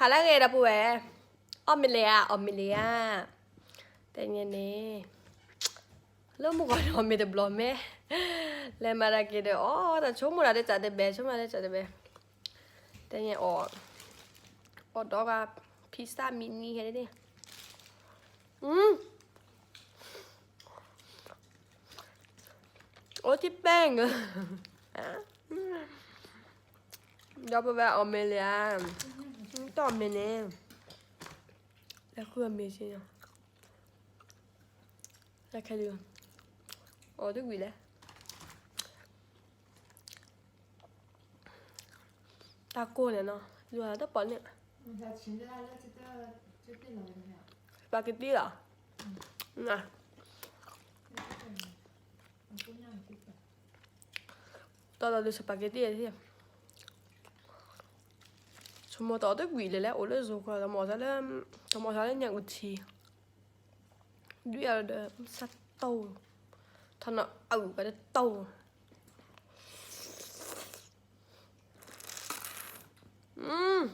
หาแรกเอดาปูแวออมเมเลียออมเมเลียแต่เนี่ยนี่แล้วมุกอนอมเมเดบลอมเมเลยมาราเกเดอ๋อแต่ช่วงมุราได้จัดเดเบช่วงมาได้จัดเดเบแต่เนี่ยอ๋อออดอกว่าพิซซ่ามินิแค่นี้อืมโอ้ที่แป้งอะเดี๋ยวไปแวะออมเมเลีย Domine. Raccomandami sino. Raccomandami. Orada güle. Taco ne no? Lui ha da pane. Non da cinderella, c'è te la c'è te la. Spaghetti là. No. Todo lo spaghetti, sì. 전마다 qui là ổ zo qua là mà là là mà là nhà của chi, duy là để sát tàu thằng nó ở cái tàu Mm.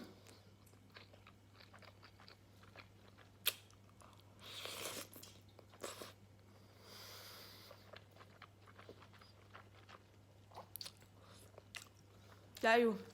Daiu.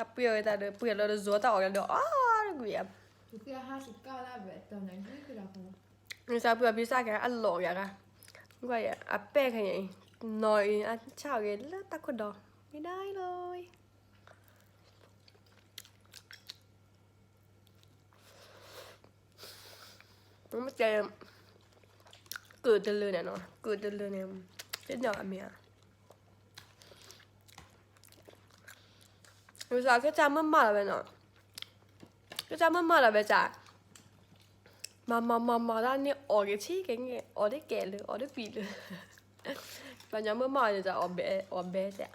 합병에다를 뿌려를 주었다 어려도 아 그야 그게 하실 까라 왜또 난 그러고 그래서 뿌려 비싸게 안 넣어야가 vậy 앞에 그냥 nồi ăn cháo cái lớp ta có đỏ. Đi đây rồi nó mất chơi cử từ lừa này nó cử từ lừa này chết nhỏ mẹ. ล้วตะกุดดอกไม่ได้เลยมันไม่เจอเกิดเดินเลยเนี่ยเนาะกิดเดินเลยเนี่ยเป็นอย่างอันเนี้จำมันมาแล้วเนาะก็จำมันมาแล้วไปจ้ะมามาด้านนี้ออกจากที่กันไงออกได้แก่เลยออกได้ปีเลยปัญญาเมื่อมาจะออกเบออกเบสอะ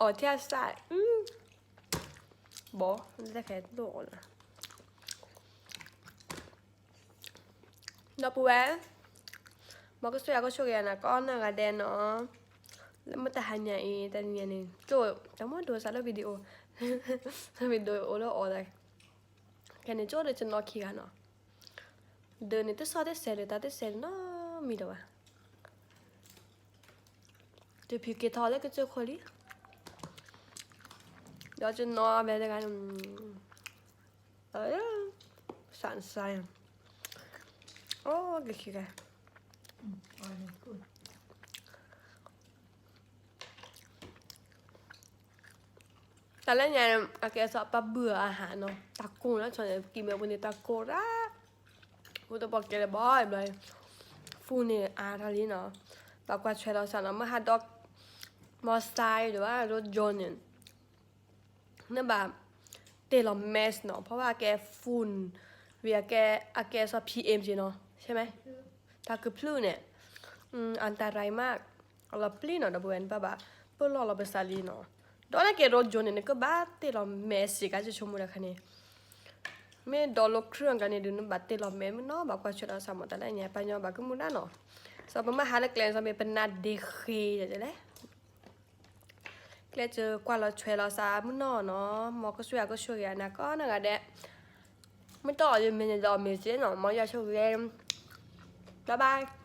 ออกเที่ยวสายอืมบอมันจะแค่โดนอะ Dopo eh, ma questo è la cosa che è una cosa che è no. La mata hanya i tanya ni. Cho, tamo do mtahannya ini tadinya nih tuh kamu dua salah video video olo orang kan itu ada cendok kira no dan itu sate sel tadi sel no milo ah tuh pikir tahu lagi tuh kali đó cho nó về đây cái ấy sẵn sàng ô cái kia cái รเนาะตาโก้แล้วส่วนใหญ่กินแบบวันนี้ตาโก้ละกูจะบอกแกเลยบ่อยเลยฟูนี่อาทาลีเนาะบอกว่าช่วยเราสั่งเนาะมาหาดอกมอสไซหรือว่ารถยนต์เนี่ยนั่นแบบเตลอมเมสเนาะเพราะว่าแกฝุ่นเวียแกอาแกสอบพีเอ็มจีเนาะใช่ไหมถ้าคือพลื้เนี่ยอันตรายมากเราปลีเนาะดับเบิลป้าบ้าเพื่อรอเราไปซาลีเนาะ ดอลลาร์เกรถยนต์เนี่ยก็บ้าเตเราเมสิกันจะชมมูลค่าเนี่ยไม่ดอลลเครื่องกันเนี่ยดูนึกบัตเตเราเมมันเนาะบอกว่าชุดเราสามารถได้เนี่ยปัญญาบักก็มูน่าเนาะสอบมาหาเล็กแรงสมัยเป็นนาเดคีจะจะเลยเกลเจอกว่าเราช่วยเราสามนเนาะเนาะมอก็ช่วยก็ช่วยนะก็นั่นก็ได้ไม่ต่อยังไม่ได้รอเมสิเนาะมออยากช่วย Bye bye.